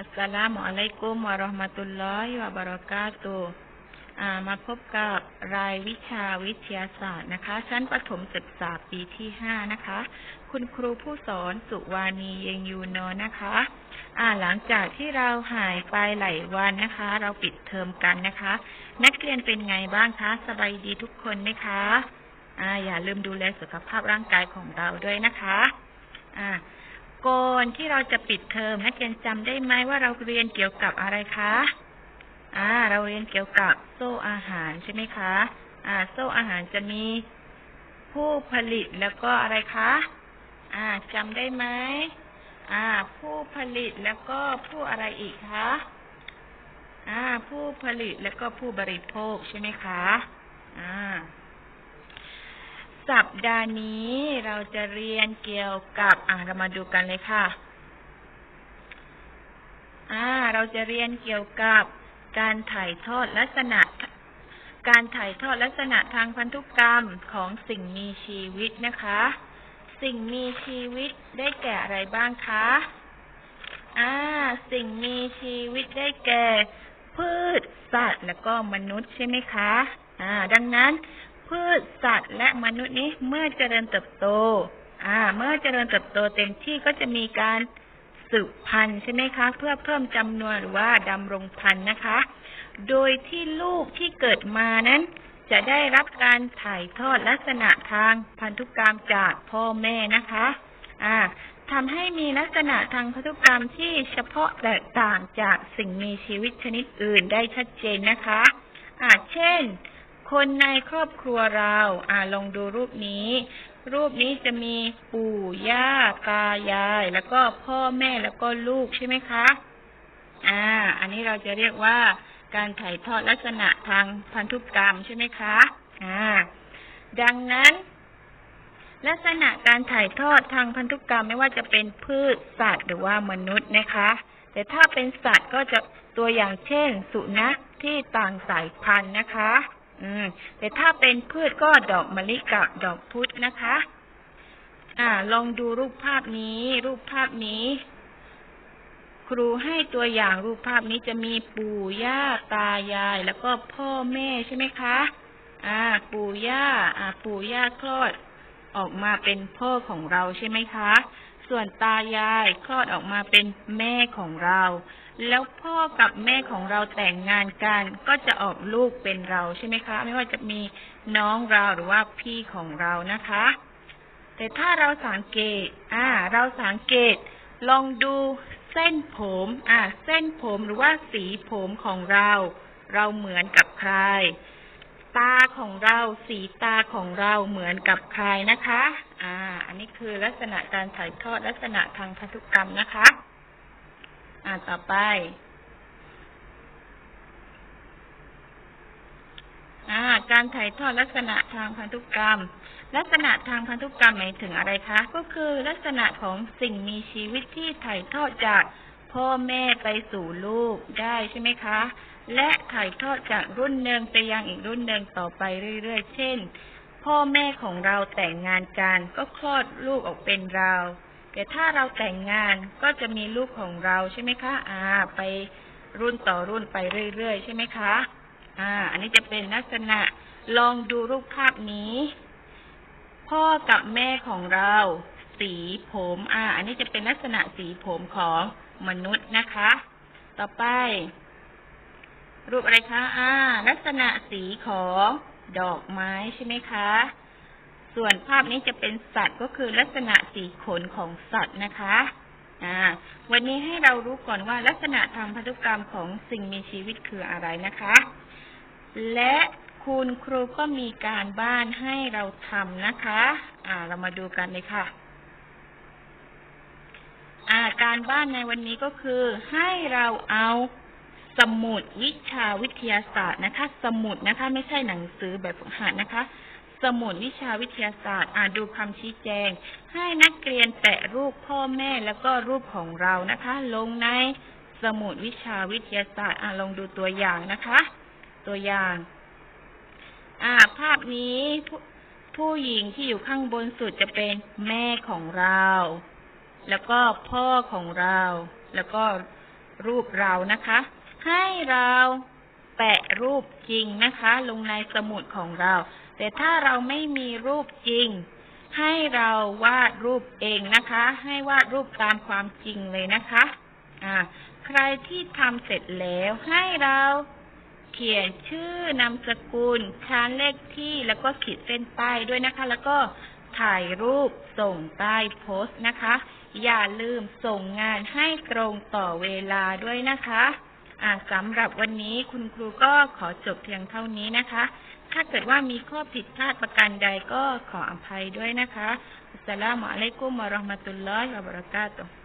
อัสสลามุอะลัยกุมวะเราะห์มะตุลลอฮิวะบะเราะกาตุอ่ามาพบกับรายวิชาวิทยาศาสตร์นะคะ ชั้นประถมศึกษาปีที่ห้านะคะ คุณครูผู้สอนสุวานีเยงยูโนนะคะอ่าหลังจากที่เราหายไปหลายวันนะคะ เราปิดเทอมกันนะคะ นักเรียนเป็นไงบ้างคะ สบายดีทุกคนไหมคะอ่าอย่าลืมดูแลสุขภาพร่างกายของเราด้วยนะคะอ่า ก่อนที่เราจะปิดเทอมนักเรียนจำได้ไหมว่าเราเรียนเกี่ยวกับอะไรคะ อ่า เราเรียนเกี่ยวกับโซ่อาหารใช่ไหมคะ อ่า โซ่อาหารจะมีผู้ผลิตแล้วก็อะไรคะ อ่าจำได้ไหมอ่า ผู้ผลิตแล้วก็ผู้อะไรอีกคะ อ่า ผู้ผลิตแล้วก็ผู้บริโภคใช่ไหมคะ อ่า สัปดาห์นี้เราจะเรียนเกี่ยวกับ อ่าเรามาดูกันเลยค่ะ อ่า เราจะเรียนเกี่ยวกับการถ่ายทอดลักษณะ การถ่ายทอดลักษณะทางพันธุกรรมของสิ่งมีชีวิตนะคะ สิ่งมีชีวิตได้แก่อะไรบ้างคะ อ่า สิ่งมีชีวิตได้แก่ พืช สัตว์ และก็มนุษย์ใช่ไหมคะ อ่า ดังนั้น พืชสัตว์และมนุษย์นี้เมื่อเจริญเติบโต อ่า เมื่อเจริญเติบโตเต็มที่ก็จะมีการสืบพันธุ์ใช่ไหมคะ เพื่อเพิ่มจำนวนหรือว่าดำรงพันธุ์นะคะ โดยที่ลูกที่เกิดมานั้น จะได้รับการถ่ายทอดลักษณะทางพันธุกรรมจากพ่อแม่นะคะ อ่าทำให้มีลักษณะทางพันธุกรรมที่เฉพาะแตกต่างจากสิ่งมีชีวิตชนิดอื่นได้ชัดเจนนะคะอ่าเช่น คนในครอบครัวเรา อ่าลองดูรูปนี้ รูปนี้จะมีปู่ย่าตายาย แล้วก็พ่อแม่แล้วก็ลูกใช่ไหมคะ อ่า อันนี้เราจะเรียกว่าการถ่ายทอดลักษณะทางพันธุกรรมใช่ไหมคะ อ่า ดังนั้น ลักษณะการถ่ายทอดทางพันธุกรรมไม่ว่าจะเป็นพืชสัตว์หรือว่ามนุษย์นะคะ แต่ถ้าเป็นสัตว์ก็จะตัวอย่างเช่น สุนัขที่ต่างสายพันธุ์นะคะ อืม แต่ถ้าเป็นพืชก็ดอกมะลิกับดอกพุธนะคะ อ่า ลองดูรูปภาพนี้ รูปภาพนี้ ครูให้ตัวอย่างรูปภาพนี้จะมีปู่ย่าตายาย แล้วก็พ่อแม่ใช่ไหมคะ อ่า ปู่ย่า อ่า ปู่ย่าคลอด ออกมาเป็นพ่อของเราใช่ไหมคะ ส่วนตายายคลอดออกมาเป็นแม่ของเรา แล้วพ่อกับแม่ของเราแต่งงานกัน ก็จะออกลูกเป็นเราใช่ไหมคะ ไม่ว่าจะมีน้องเราหรือว่าพี่ของเรานะคะ แต่ถ้าเราสังเกต อ่า เราสังเกต ลองดูเส้นผม อ่า เส้นผมหรือว่าสีผมของเรา เราเหมือนกับใคร ตาของเราสีตาของเราเหมือนกับใครนะคะ อ่า อันนี้คือลักษณะการถ่ายทอดลักษณะทางพันธุกรรมนะคะ อ่าต่อไป อ่า การถ่ายทอดลักษณะทางพันธุกรรม ลักษณะทางพันธุกรรมหมายถึงอะไรคะ ก็คือลักษณะของสิ่งมีชีวิตที่ถ่ายทอดจาก พ่อแม่ไปสู่ลูกได้ใช่ไหมคะ และถ่ายทอดจากรุ่นหนึ่งไปยังอีกรุ่นหนึ่งต่อไปเรื่อยๆ เช่น พ่อแม่ของเราแต่งงานกันก็คลอดลูกออกเป็นเราแต่ถ้าเราแต่งงานก็จะมีลูกของเราใช่ไหมคะ อ่า ไปรุ่นต่อรุ่นไปเรื่อยๆ ใช่ไหมคะ อ่า อันนี้จะเป็นลักษณะลองดูรูปภาพนี้ พ่อกับแม่ของเรา สีผมอ่า อันนี้จะเป็นลักษณะสีผมของมนุษย์นะคะ ต่อไป รูปอะไรคะอ่า ลักษณะสีของดอกไม้ใช่ไหมคะ ส่วนภาพนี้จะเป็นสัตว์ก็คือลักษณะสีขนของสัตว์นะคะอ่าวันนี้ให้เรารู้ก่อนว่าลักษณะทางพันธุกรรมของสิ่งมีชีวิตคืออะไรนะคะ และคุณครูก็มีการบ้านให้เราทำนะคะ อ่า เรามาดูกันเลยค่ะ อาการบ้านในวันนี้ก็คือให้เราเอาสมุดวิชาวิทยาศาสตร์นะคะ สมุดนะคะ ไม่ใช่หนังสือแบบฝึกหัดนะคะ สมุดวิชาวิทยาศาสตร์อ่านดูคำชี้แจง ให้นักเรียนแปะรูปพ่อแม่แล้วก็รูปของเรานะคะ ลงในสมุดวิชาวิทยาศาสตร์อ่าลองดูตัวอย่างนะคะ ตัวอย่าง อ่า ภาพนี้ผู้หญิงที่อยู่ข้างบนสุดจะเป็นแม่ของเรา แล้วก็พ่อของเรา แล้วก็รูปเรานะคะ ให้เราแปะรูปจริงนะคะ ลงในสมุดของเรา แต่ถ้าเราไม่มีรูปจริง ให้เราวาดรูปเองนะคะ ให้วาดรูปตามความจริงเลยนะคะ อ่า ใครที่ทำเสร็จแล้วให้เราเขียนชื่อนามสกุล ชั้นเลขที่แล้วก็ขีดเส้นใต้ด้วยนะคะ แล้วก็ ถ่ายรูปส่งใต้โพสต์นะคะ อย่าลืมส่งงานให้ตรงต่อเวลาด้วยนะคะอ่าสำหรับวันนี้คุณครูก็ขอจบเพียงเท่านี้นะคะ ถ้าเกิดว่ามีข้อผิดพลาดประการใดก็ขออภัยด้วยนะคะอัสสลามุอะลัยกุมวะราะห์มะตุลลอฮิวะบะเราะกาตุฮ์